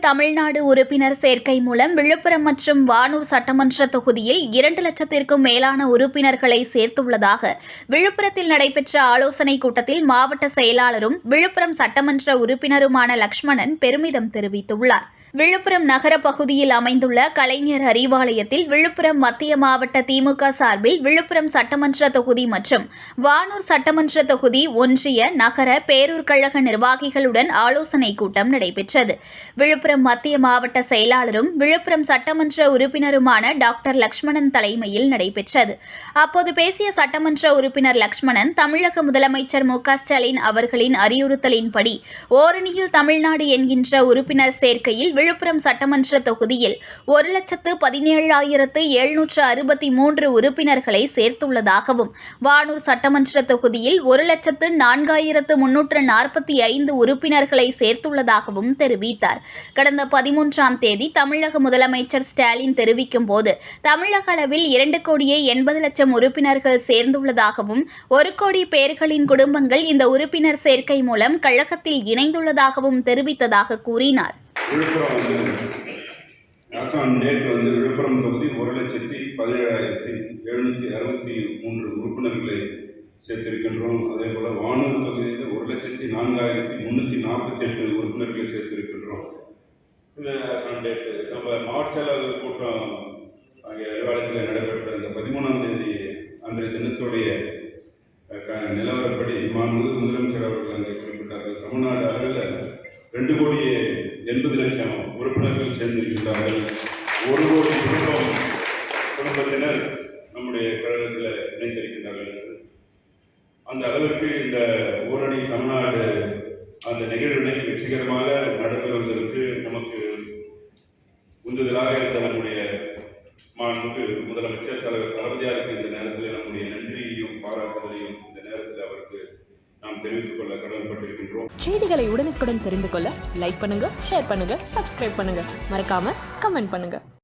தமிழ்நாடு உறுப்பினர் சேர்க்கை மூலம் விழுப்புரம் மற்றும் வானூர் சட்டமன்ற தொகுதியில் இரண்டு லட்சத்திற்கும் மேலான உறுப்பினர்களை சேர்த்துள்ளதாக விழுப்புரத்தில் நடைபெற்ற ஆலோசனைக் கூட்டத்தில் மாவட்ட செயலாளரும் விழுப்புரம் சட்டமன்ற உறுப்பினருமான லக்ஷ்மணன் பெருமிதம் தெரிவித்துள்ளார். விழுப்புரம் நகர பகுதியில் அமைந்துள்ள கலைஞர் அறிவாலயத்தில் விழுப்புரம் மத்திய மாவட்ட திமுக சார்பில் விழுப்புரம் சட்டமன்ற தொகுதி மற்றும் வானூர் சட்டமன்ற தொகுதி ஒன்றிய நகர பேரூர் கழக நிர்வாகிகளுடன் ஆலோசனைக் கூட்டம் நடைபெற்றது. விழுப்புரம் மத்திய மாவட்ட செயலாளரும் விழுப்புரம் சட்டமன்ற உறுப்பினருமான டாக்டர் லக்ஷ்மணன் தலைமையில் நடைபெற்றது. அப்போது பேசிய சட்டமன்ற உறுப்பினர் லக்ஷ்மணன் தமிழக முதலமைச்சர் மு ஸ்டாலின் அவர்களின் அறிவுறுத்தலின்படி ஓரணியில் தமிழ்நாடு என்கின்ற உறுப்பினர் சேர்க்கையில் விழுப்புரம் சட்டமன்ற தொகுதியில் ஒரு லட்சத்து பதினேழாயிரத்து எழுநூற்று அறுபத்தி மூன்று உறுப்பினர்களை சேர்த்துள்ளதாகவும் வானூர் சட்டமன்ற தொகுதியில் ஒரு லட்சத்து நான்காயிரத்து முன்னூற்று நாற்பத்தி ஐந்து உறுப்பினர்களை சேர்த்துள்ளதாகவும் தெரிவித்தார். கடந்த பதிமூன்றாம் தேதி தமிழக முதலமைச்சர் ஸ்டாலின் தெரிவிக்கும் போது தமிழக அளவில் இரண்டு கோடியே எண்பது லட்சம் உறுப்பினர்கள் சேர்ந்துள்ளதாகவும் ஒரு கோடி பேர்களின் குடும்பங்கள் இந்த உறுப்பினர் சேர்க்கை மூலம் கழகத்தில் இணைந்துள்ளதாகவும் தெரிவித்ததாக கூறினார். விழுப்புரம் வந்து அரசாங்க நேற்று வந்து விழுப்புரம் தொகுதி ஒரு லட்சத்தி பதினேழாயிரத்தி எழுநூற்றி அறுபத்தி மூன்று உறுப்பினர்களை சேர்த்திருக்கின்றோம். அதே போல் வானூர் தொகுதியில் ஒரு லட்சத்தி நான்காயிரத்தி முந்நூற்றி நாற்பத்தி எட்டு உறுப்பினர்களை சேர்த்திருக்கின்றோம். இது அரசாங்க டேட்டு நம்ம மாவட்ட செயலாளர் கூட்டம் அங்கே அறிவாலயத்தில் நடைபெற்ற இந்த பதிமூணாம் தேதி அன்றைய தினத்துடைய அஹ், க- நிலவரப்படி மாண்புமிகு முதலமைச்சர் அவர்கள் அங்கே குறிப்பிட்டார்கள் தமிழ்நாடு அளவில் ரெண்டு கோடியே எண்பது லட்சம் உறுப்பினர்கள் சேர்ந்திருக்கின்றார்கள். ஒரு கோடி குடும்பம் குடும்பத்தினர் நம்முடைய கழகத்தில் இணைந்திருக்கின்றார்கள் அந்த அளவிற்கு இந்த ஊரணி தமிழ்நாடு அந்த நிகழ்வினை வெற்றிகரமாக நடைபெறுவதற்கு நமக்கு உந்துதலாக இருந்த நம்முடைய மாண்புக்கு முதலமைச்சர் தலைவர் தளபதியாருக்கு இந்த நேரத்தில் நம்முடைய நன்றி. தெரிவித்துக் கொள்ள கடமைப்பட்டிருக்கின்றோம் செய்திகளை உடனுக்குடன் தெரிந்து கொள்ள லைக் பண்ணுங்க ஷேர் பண்ணுங்க சப்ஸ்கிரைப் பண்ணுங்க. மறக்காம கமெண்ட் பண்ணுங்க.